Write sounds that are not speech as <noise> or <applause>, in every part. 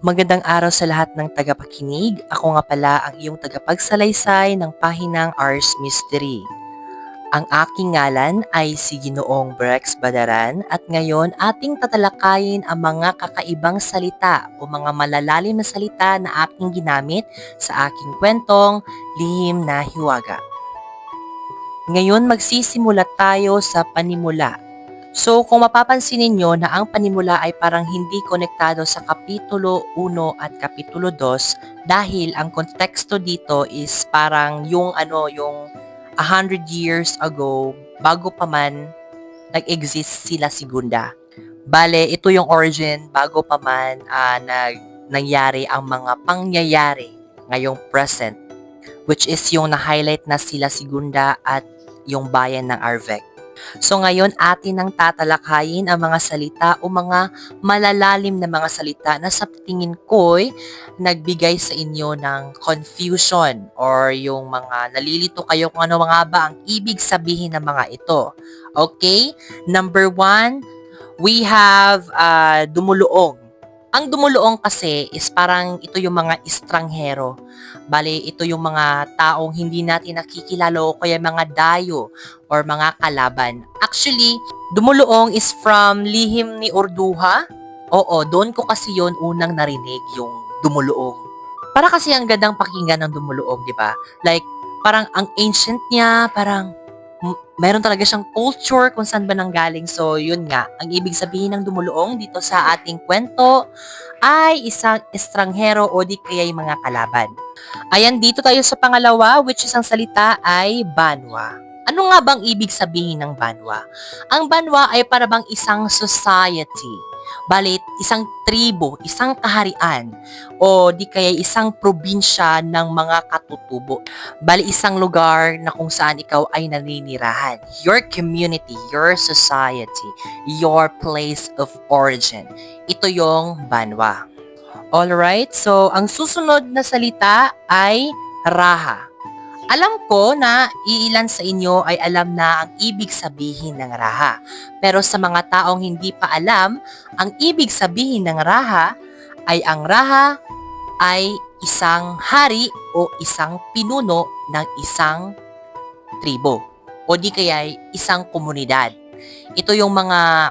Magandang araw sa lahat ng tagapakinig. Ako nga pala ang iyong tagapagsalaysay ng pahinang Ars Mystery. Ang aking ngalan ay si Ginoong Brex Badaran at ngayon ating tatalakayin ang mga kakaibang salita o mga malalalim na salita na aking ginamit sa aking kwentong Lihim na Hiwaga. Ngayon magsisimula tayo sa panimula So kung mapapansin ninyo na ang panimula ay parang hindi konektado sa Kapitulo 1 at Kapitulo 2 dahil ang konteksto dito is parang yung ano, yung 100 years ago, bago pa man nag-exist sila segunda. Bale, ito yung origin bago pa man uh, nag, nangyari ang mga pangyayari ngayong present which is yung na-highlight na sila segunda at yung bayan ng Arvec. So ngayon atin nang tatalakayin ang mga salita o mga malalalim na mga salita na sa tingin ko'y nagbigay sa inyo ng confusion or yung mga nalilito kayo kung ano mga ba ang ibig sabihin ng mga ito. Okay? Number one, we have uh, dumuluong. Ang dumuluong kasi is parang ito yung mga estranghero. Bale, ito yung mga taong hindi natin nakikilala o kaya mga dayo or mga kalaban. Actually, dumuluong is from lihim ni Urduha. Oo, doon ko kasi yon unang narinig yung dumuluong. Para kasi ang gandang pakinggan ng dumuluong, di ba? Like, parang ang ancient niya, parang meron talaga siyang culture kung saan ba nanggaling. So, yun nga, ang ibig sabihin ng dumuluong dito sa ating kwento ay isang estranghero o di kaya yung mga kalaban. Ayan, dito tayo sa pangalawa, which is ang salita ay banwa. Ano nga bang ibig sabihin ng banwa? Ang banwa ay para bang isang society Balit, isang tribo, isang kaharian, o di kaya isang probinsya ng mga katutubo. Bali, isang lugar na kung saan ikaw ay naninirahan. Your community, your society, your place of origin. Ito yung banwa. Alright, so ang susunod na salita ay raha. Alam ko na iilan sa inyo ay alam na ang ibig sabihin ng raha. Pero sa mga taong hindi pa alam, ang ibig sabihin ng raha ay ang raha ay isang hari o isang pinuno ng isang tribo o di kaya isang komunidad. Ito yung mga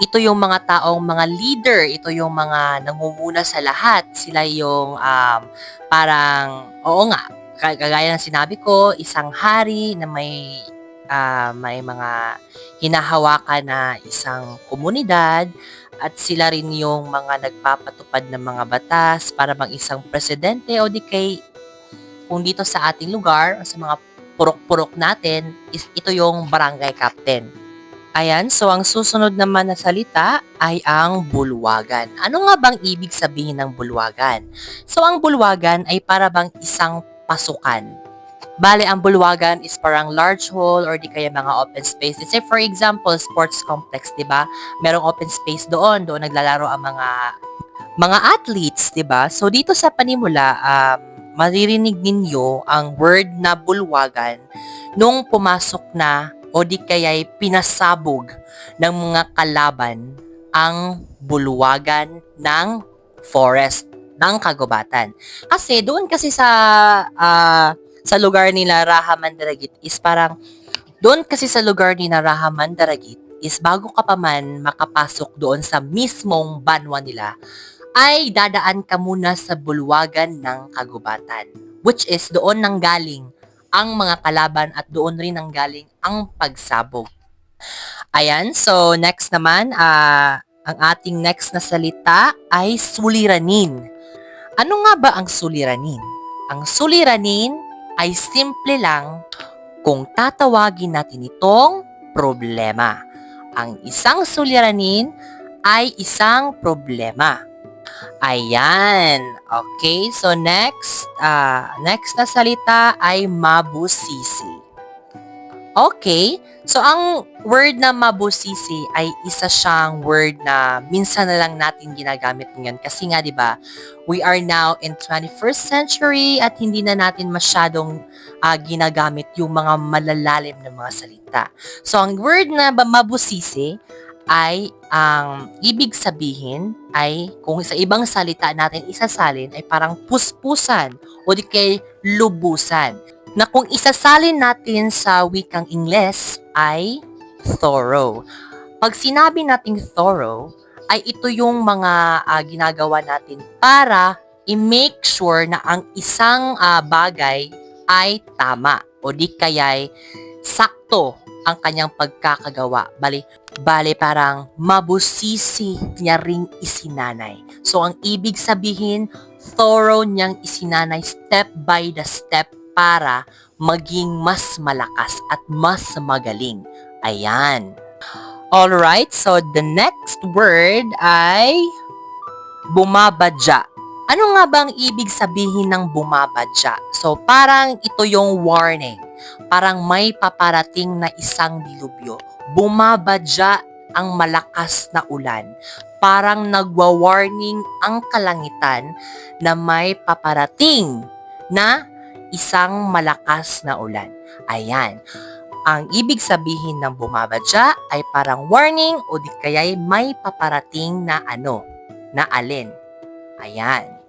ito yung mga taong mga leader, ito yung mga nangunguna sa lahat. Sila yung um, parang, oo nga, kagaya ng sinabi ko, isang hari na may uh, may mga hinahawakan na isang komunidad at sila rin yung mga nagpapatupad ng mga batas para bang isang presidente o di kay kung dito sa ating lugar sa mga purok-purok natin is ito yung barangay captain. Ayan, so ang susunod naman na salita ay ang bulwagan. Ano nga bang ibig sabihin ng bulwagan? So ang bulwagan ay para bang isang pasukan. Bale, ang bulwagan is parang large hall or di kaya mga open space. Say for example, sports complex, di ba? Merong open space doon, doon naglalaro ang mga mga athletes, di ba? So dito sa panimula, um, maririnig ninyo ang word na bulwagan nung pumasok na o di kaya pinasabog ng mga kalaban ang bulwagan ng forest ng kagubatan. Kasi doon kasi sa uh, sa lugar nila Raha Mandaragit is parang doon kasi sa lugar ni Raha Mandaragit is bago ka pa man makapasok doon sa mismong banwa nila ay dadaan ka muna sa bulwagan ng kagubatan which is doon nanggaling ang mga kalaban at doon rin nanggaling ang pagsabog. Ayan, so next naman, uh, ang ating next na salita ay suliranin. Ano nga ba ang suliranin? Ang suliranin ay simple lang kung tatawagin natin itong problema. Ang isang suliranin ay isang problema. Ayan. Okay, so next, uh, next na salita ay mabusisi. Okay. So, ang word na mabusisi ay isa siyang word na minsan na lang natin ginagamit ngayon. Kasi nga, di ba, we are now in 21st century at hindi na natin masyadong uh, ginagamit yung mga malalalim na mga salita. So, ang word na mabusisi ay ang ibig sabihin ay kung sa ibang salita natin isasalin ay parang puspusan o di kay lubusan. Na kung isasalin natin sa wikang Ingles ay thorough. Pag sinabi nating thorough, ay ito yung mga ah, ginagawa natin para i-make sure na ang isang ah, bagay ay tama o di kaya'y sakto ang kanyang pagkakagawa. Bali, bali parang mabusisi niya ring isinanay. So, ang ibig sabihin, thorough niyang isinanay step by the step para maging mas malakas at mas magaling. Ayan. Alright, so the next word ay bumabadya. Ano nga ba ang ibig sabihin ng bumabadya? So, parang ito yung warning. Parang may paparating na isang dilubyo. Bumabadya ang malakas na ulan. Parang nagwa-warning ang kalangitan na may paparating na isang malakas na ulan. Ayan. Ang ibig sabihin ng bumabadya ay parang warning o di kaya'y may paparating na ano, na alin. Ayan.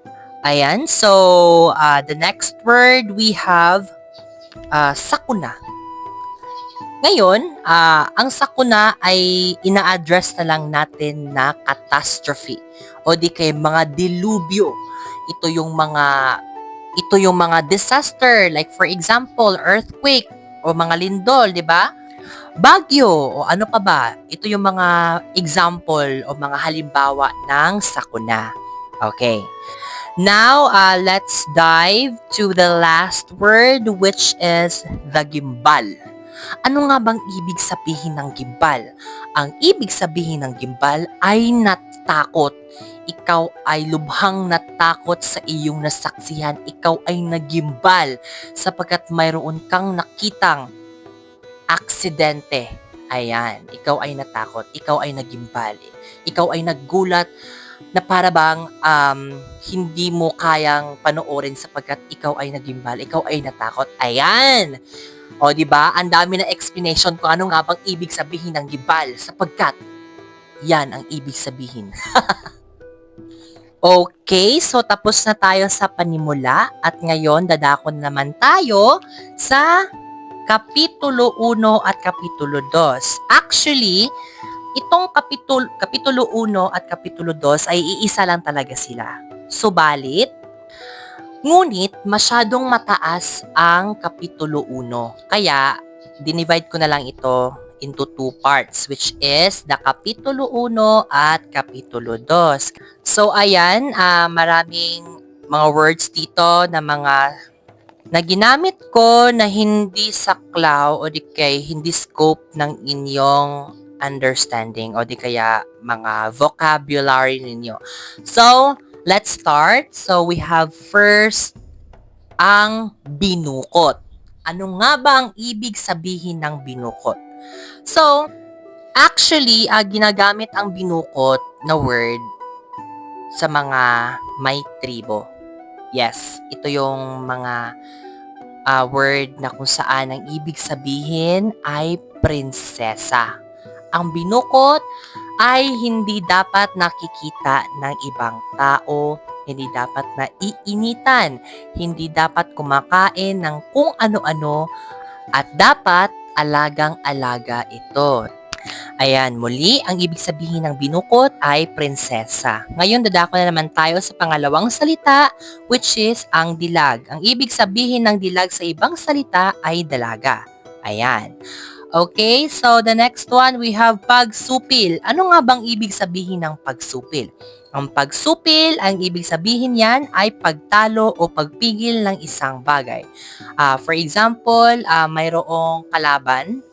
Ayan, so uh, the next word we have uh, sakuna. Ngayon, ah, ang sakuna ay ina-address na lang natin na catastrophe o di kay mga dilubyo. Ito yung mga ito yung mga disaster like for example, earthquake o mga lindol, di ba? Bagyo o ano pa ba? Ito yung mga example o mga halimbawa ng sakuna. Okay. Now, uh, let's dive to the last word which is the gimbal. Ano nga bang ibig sabihin ng gimbal? Ang ibig sabihin ng gimbal ay natakot. Ikaw ay lubhang natakot sa iyong nasaksihan. Ikaw ay nagimbal sapagkat mayroon kang nakitang aksidente. Ayan, ikaw ay natakot. Ikaw ay nagimbal. Ikaw ay naggulat na para bang um, hindi mo kayang panoorin sapagkat ikaw ay nagimbal, ikaw ay natakot. Ayan! O, di ba? Ang dami na explanation kung ano nga bang ibig sabihin ng gimbal sapagkat yan ang ibig sabihin. <laughs> okay, so tapos na tayo sa panimula at ngayon dadako na naman tayo sa Kapitulo 1 at Kapitulo 2. Actually, itong Kapitulo, Kapitulo 1 at Kapitulo 2 ay iisa lang talaga sila. Subalit, ngunit masyadong mataas ang Kapitulo 1. Kaya, dinivide ko na lang ito into two parts, which is the Kapitulo 1 at Kapitulo 2. So, ayan, ah, maraming mga words dito na mga na ginamit ko na hindi saklaw o di kay hindi scope ng inyong understanding o di kaya mga vocabulary ninyo. So, let's start. So, we have first ang binukot. Ano nga ba ang ibig sabihin ng binukot? So, actually, ah, ginagamit ang binukot na word sa mga may tribo. Yes, ito yung mga ah, word na kung saan ang ibig sabihin ay prinsesa. Ang binukot ay hindi dapat nakikita ng ibang tao, hindi dapat na iinitan, hindi dapat kumakain ng kung ano-ano, at dapat alagang-alaga ito. Ayan, muli, ang ibig sabihin ng binukot ay prinsesa. Ngayon, dadako na naman tayo sa pangalawang salita, which is ang dilag. Ang ibig sabihin ng dilag sa ibang salita ay dalaga. Ayan. Okay, so the next one, we have pagsupil. Ano nga bang ibig sabihin ng pagsupil? Ang pagsupil, ang ibig sabihin yan ay pagtalo o pagpigil ng isang bagay. Ah, for example, ah, mayroong kalaban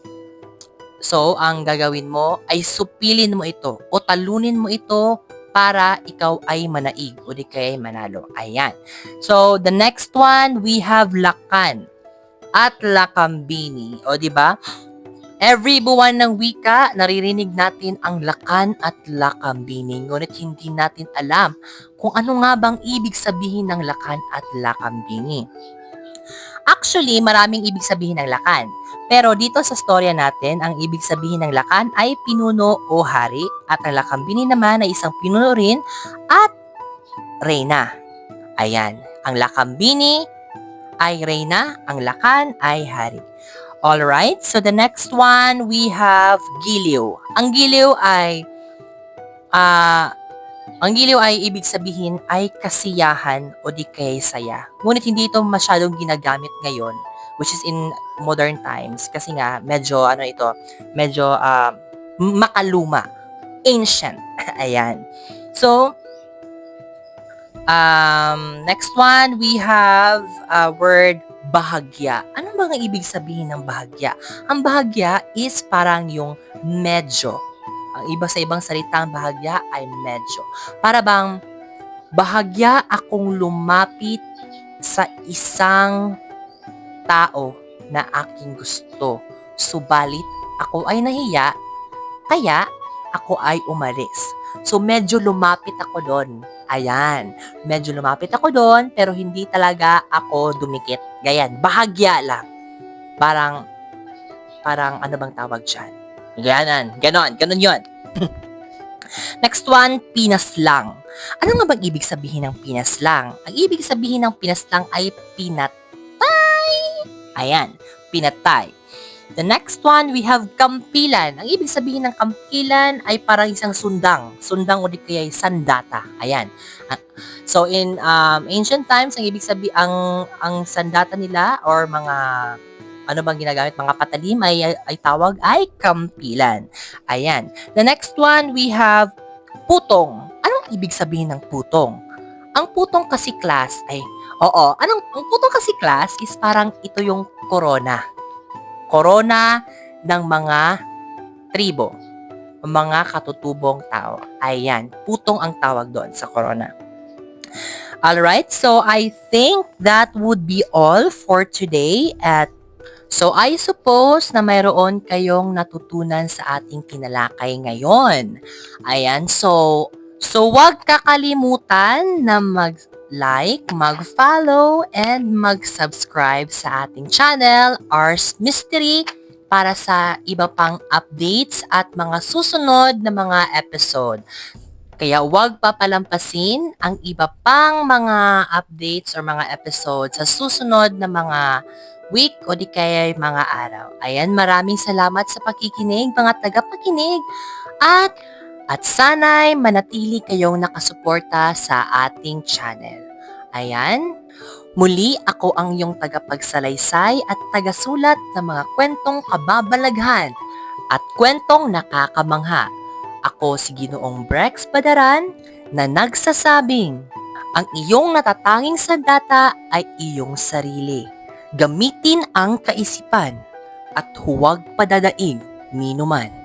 So, ang gagawin mo ay supilin mo ito o talunin mo ito para ikaw ay manaig o di kaya ay manalo. Ayan. So, the next one, we have lakan at lakambini. O, di ba? Every buwan ng wika, naririnig natin ang lakan at lakambini. Ngunit hindi natin alam kung ano nga bang ibig sabihin ng lakan at lakambini. Actually, maraming ibig sabihin ng lakan. Pero dito sa storya natin, ang ibig sabihin ng lakan ay pinuno o hari at ang lakambini naman ay isang pinuno rin at reyna. Ayan, ang lakambini ay reyna, ang lakan ay hari. Alright, so the next one, we have giliw. Ang giliw ay, ah, ang giliw ay ibig sabihin ay kasiyahan o di kaya saya. Ngunit hindi ito masyadong ginagamit ngayon, which is in modern times. Kasi nga, medyo, ano ito, medyo ah, makaluma. Ancient. <laughs> Ayan. So, um, next one, we have a word bahagya. Ano ba ibig sabihin ng bahagya? Ang bahagya is parang yung medyo. Ang iba sa ibang salita, ang bahagya ay medyo. Para bang bahagya akong lumapit sa isang tao na aking gusto. Subalit ako ay nahiya, kaya ako ay umalis. So medyo lumapit ako doon. Ayan, medyo lumapit ako doon pero hindi talaga ako dumikit. Gayan, bahagya lang. Parang, parang ano bang tawag dyan? Ganon, ganon, ganon yun. <laughs> Next one, pinaslang. Ano nga bang ibig sabihin ng pinaslang? Ang ibig sabihin ng pinaslang ay pinatay. Ayan, pinatay. The next one, we have kampilan. Ang ibig sabihin ng kampilan ay parang isang sundang. Sundang o di kaya ay sandata. Ayan. Ah, So in um, ancient times, ang ibig sabihin, ang, ang sandata nila or mga ano bang ginagamit, mga patalim ay, ay tawag ay kampilan. Ayan. The next one, we have putong. Anong ibig sabihin ng putong? Ang putong kasi class ay, oo, anong, ang putong kasi class is parang ito yung corona. Corona ng mga tribo, mga katutubong tao. Ayan, putong ang tawag doon sa corona. Alright, so I think that would be all for today at So I suppose na mayroon kayong natutunan sa ating tinalakay ngayon. Ayan, so so wag kakalimutan na mag-like, mag-follow, and mag-subscribe sa ating channel, Ars Mystery, para sa iba pang updates at mga susunod na mga episode. Kaya huwag papalampasin ang iba pang mga updates or mga episodes sa susunod na mga week o di kaya mga araw. Ayan, maraming salamat sa pakikinig, mga tagapakinig. At at sana'y manatili kayong nakasuporta sa ating channel. Ayan, muli ako ang iyong tagapagsalaysay at tagasulat ng mga kwentong kababalaghan at kwentong nakakamangha. Ako si Ginoong Brex Badaran na nagsasabing, ang iyong natatanging sandata ay iyong sarili. Gamitin ang kaisipan at huwag padadaig minuman.